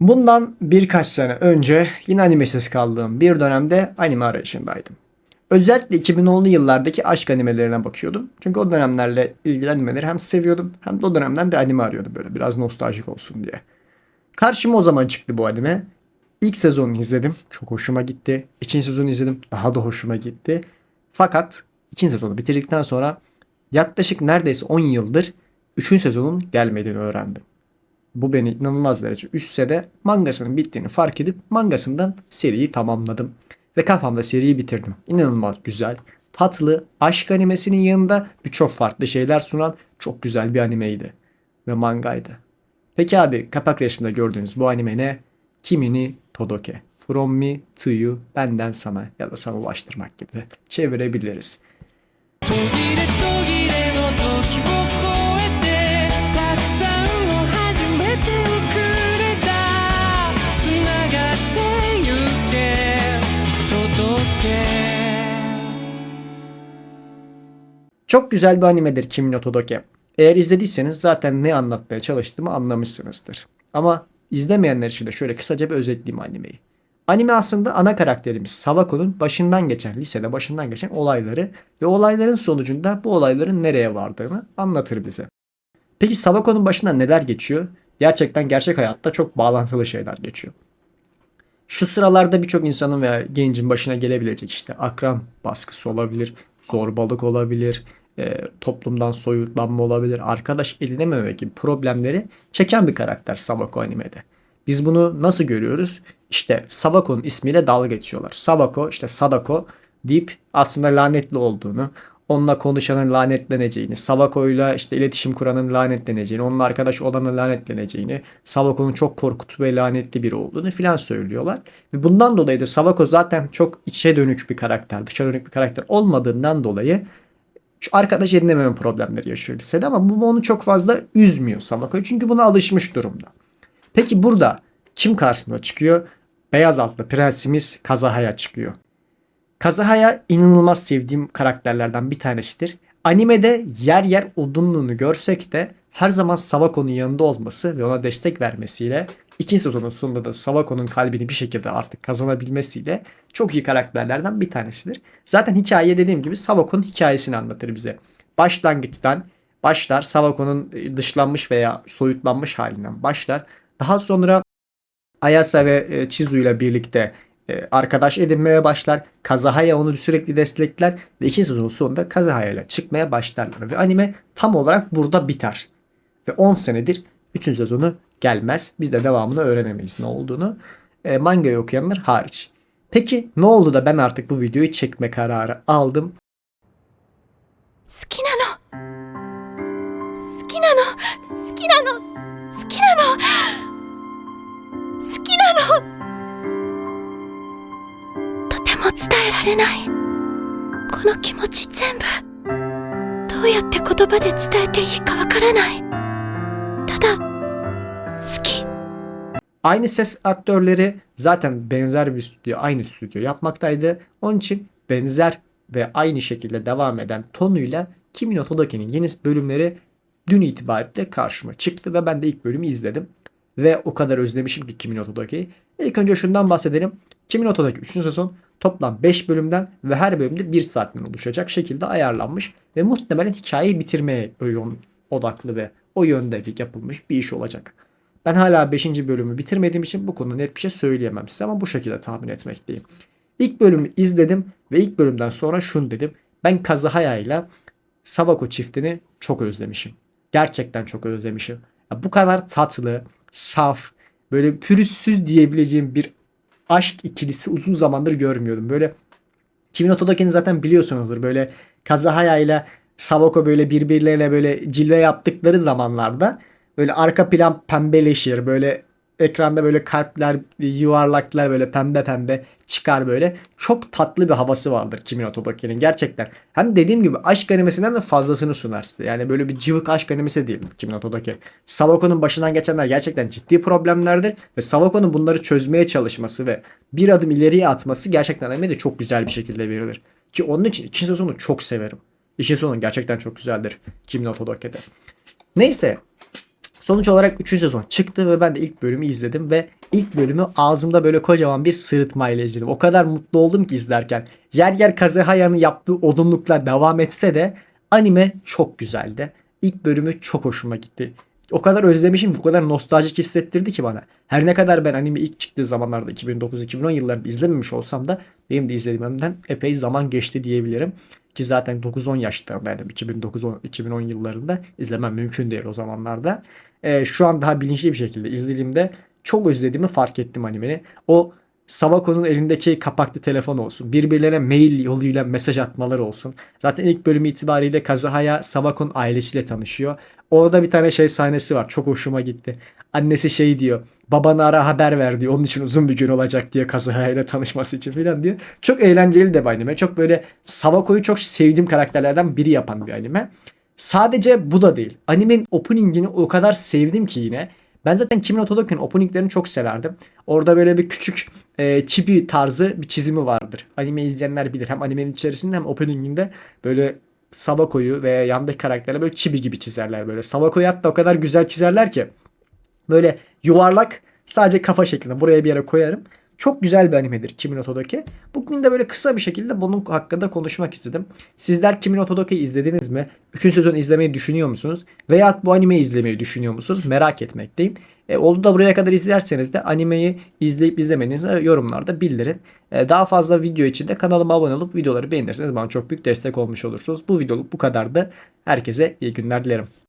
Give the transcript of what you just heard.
Bundan birkaç sene önce yine animesiz kaldığım bir dönemde anime arayışındaydım. Özellikle 2010'lu yıllardaki aşk animelerine bakıyordum. Çünkü o dönemlerle ilgili animeleri hem seviyordum hem de o dönemden bir anime arıyordum böyle biraz nostaljik olsun diye. Karşıma o zaman çıktı bu anime. İlk sezonunu izledim. Çok hoşuma gitti. İkinci sezonu izledim. Daha da hoşuma gitti. Fakat ikinci sezonu bitirdikten sonra yaklaşık neredeyse 10 yıldır 3. sezonun gelmediğini öğrendim. Bu beni inanılmaz derece üstse de mangasının bittiğini fark edip mangasından seriyi tamamladım. Ve kafamda seriyi bitirdim. İnanılmaz güzel, tatlı, aşk animesinin yanında birçok farklı şeyler sunan çok güzel bir animeydi. Ve mangaydı. Peki abi kapak resminde gördüğünüz bu anime ne? Kimini Todoke. From me to you, benden sana ya da sana ulaştırmak gibi de çevirebiliriz. Çok güzel bir animedir Kimi no Todoke. Eğer izlediyseniz zaten ne anlatmaya çalıştığımı anlamışsınızdır. Ama izlemeyenler için de şöyle kısaca bir özetleyeyim animeyi. Anime aslında ana karakterimiz Sawako'nun başından geçen, lisede başından geçen olayları ve olayların sonucunda bu olayların nereye vardığını anlatır bize. Peki Sawako'nun başından neler geçiyor? Gerçekten gerçek hayatta çok bağlantılı şeyler geçiyor. Şu sıralarda birçok insanın veya gencin başına gelebilecek işte akran baskısı olabilir, zorbalık olabilir, e, toplumdan soyutlanma olabilir, arkadaş edinememe gibi problemleri çeken bir karakter Sawako animede. Biz bunu nasıl görüyoruz? İşte Sawako'nun ismiyle dalga geçiyorlar. Sawako işte Sadako deyip aslında lanetli olduğunu, onunla konuşanın lanetleneceğini, Sawako'yla işte iletişim kuranın lanetleneceğini, onunla arkadaş olanın lanetleneceğini, Sawako'nun çok korkutucu ve lanetli biri olduğunu filan söylüyorlar. Ve bundan dolayı da Sawako zaten çok içe dönük bir karakter, dışa dönük bir karakter olmadığından dolayı şu arkadaş edinememe problemleri yaşıyor lisede ama bu onu çok fazla üzmüyor Sawako'yu çünkü buna alışmış durumda. Peki burada kim karşımıza çıkıyor? Beyaz altlı prensimiz Kazahaya çıkıyor. Kazahaya inanılmaz sevdiğim karakterlerden bir tanesidir. Animede yer yer odunluğunu görsek de her zaman Sawako'nun yanında olması ve ona destek vermesiyle ikinci sezonun sonunda da Sawako'nun kalbini bir şekilde artık kazanabilmesiyle çok iyi karakterlerden bir tanesidir. Zaten hikaye dediğim gibi Sawako'nun hikayesini anlatır bize. Başlangıçtan başlar Sawako'nun dışlanmış veya soyutlanmış halinden başlar. Daha sonra Ayasa ve e, Chizu ile birlikte e, arkadaş edinmeye başlar. Kazahaya onu sürekli destekler ve ikinci sezonun sonunda Kazahaya ile çıkmaya başlarlar. Ve anime tam olarak burada biter. Ve 10 senedir 3. sezonu gelmez. Biz de devamını öğrenemeyiz ne olduğunu. E, mangayı okuyanlar hariç. Peki ne oldu da ben artık bu videoyu çekme kararı aldım? 好きなの好きなの好きなの好きなの好きなのとても伝えられないこの気持ち全部どうやって言葉で伝えていいかわからない Aynı ses aktörleri zaten benzer bir stüdyo, aynı stüdyo yapmaktaydı. Onun için benzer ve aynı şekilde devam eden tonuyla Kimi no Todoke'nin yeni bölümleri dün itibariyle karşıma çıktı ve ben de ilk bölümü izledim. Ve o kadar özlemişim ki Kimi no Todoke'yi. İlk önce şundan bahsedelim. Kimi no Todoke 3. sezon toplam 5 bölümden ve her bölümde 1 saatten oluşacak şekilde ayarlanmış ve muhtemelen hikayeyi bitirmeye odaklı ve o yönde yapılmış bir iş olacak. Ben hala 5. bölümü bitirmediğim için bu konuda net bir şey söyleyemem size ama bu şekilde tahmin etmekteyim. İlk bölümü izledim ve ilk bölümden sonra şunu dedim. Ben Kazahaya ile Savako çiftini çok özlemişim. Gerçekten çok özlemişim. Ya bu kadar tatlı, saf, böyle pürüzsüz diyebileceğim bir aşk ikilisi uzun zamandır görmüyordum. Böyle Kimi no Todoke'ni zaten biliyorsunuzdur. Böyle Kazahaya ile Savako böyle birbirleriyle böyle cilve yaptıkları zamanlarda böyle arka plan pembeleşir. Böyle ekranda böyle kalpler, yuvarlaklar böyle pembe pembe çıkar böyle. Çok tatlı bir havası vardır Kimi no gerçekten. Hem dediğim gibi aşk animesinden de fazlasını sunar size. Yani böyle bir cıvık aşk animesi değil Kimi no Todoke. Sawako'nun başından geçenler gerçekten ciddi problemlerdir ve Sawako'nun bunları çözmeye çalışması ve bir adım ileriye atması gerçekten animede çok güzel bir şekilde verilir. Ki onun için ikinci sezonu çok severim. İkinci sezonu gerçekten çok güzeldir Kimi no. Neyse Sonuç olarak 3. sezon çıktı ve ben de ilk bölümü izledim ve ilk bölümü ağzımda böyle kocaman bir sırıtmayla izledim. O kadar mutlu oldum ki izlerken. Yer yer Kazehaya'nın yaptığı odunluklar devam etse de anime çok güzeldi. İlk bölümü çok hoşuma gitti. O kadar özlemişim, o kadar nostaljik hissettirdi ki bana. Her ne kadar ben anime ilk çıktığı zamanlarda 2009-2010 yıllarında izlememiş olsam da benim de izlediğimden epey zaman geçti diyebilirim. Ki zaten 9-10 yaşlarındaydım 2009-2010 yıllarında. izlemem mümkün değil o zamanlarda. Ee, şu an daha bilinçli bir şekilde izlediğimde çok özlediğimi fark ettim animeni. O Savako'nun elindeki kapaklı telefon olsun. Birbirlerine mail yoluyla mesaj atmaları olsun. Zaten ilk bölümü itibariyle Kazuhaya Savako'nun ailesiyle tanışıyor. Orada bir tane şey sahnesi var. Çok hoşuma gitti. Annesi şey diyor. Babanı ara haber ver diyor. Onun için uzun bir gün olacak diye Kazuhaya ile tanışması için falan diyor. Çok eğlenceli de bir anime. Çok böyle Savako'yu çok sevdiğim karakterlerden biri yapan bir anime. Sadece bu da değil. Animenin openingini o kadar sevdim ki yine. Ben zaten Kimi no Todoke'nin openinglerini çok severdim. Orada böyle bir küçük e, chibi tarzı bir çizimi vardır. Anime izleyenler bilir. Hem animenin içerisinde hem openinginde böyle Sabako'yu veya yandaki karakterleri böyle chibi gibi çizerler böyle. Sabako'yu hatta o kadar güzel çizerler ki böyle yuvarlak sadece kafa şeklinde buraya bir yere koyarım. Çok güzel bir animedir Kimi no. Bugün de böyle kısa bir şekilde bunun hakkında konuşmak istedim. Sizler Kimi izlediniz mi? Üçüncü sezon izlemeyi düşünüyor musunuz? Veya bu animeyi izlemeyi düşünüyor musunuz? Merak etmekteyim. E, oldu da buraya kadar izlerseniz de animeyi izleyip izlemenizi yorumlarda bildirin. E, daha fazla video için de kanalıma abone olup videoları beğenirseniz bana çok büyük destek olmuş olursunuz. Bu videoluk bu kadardı. Herkese iyi günler dilerim.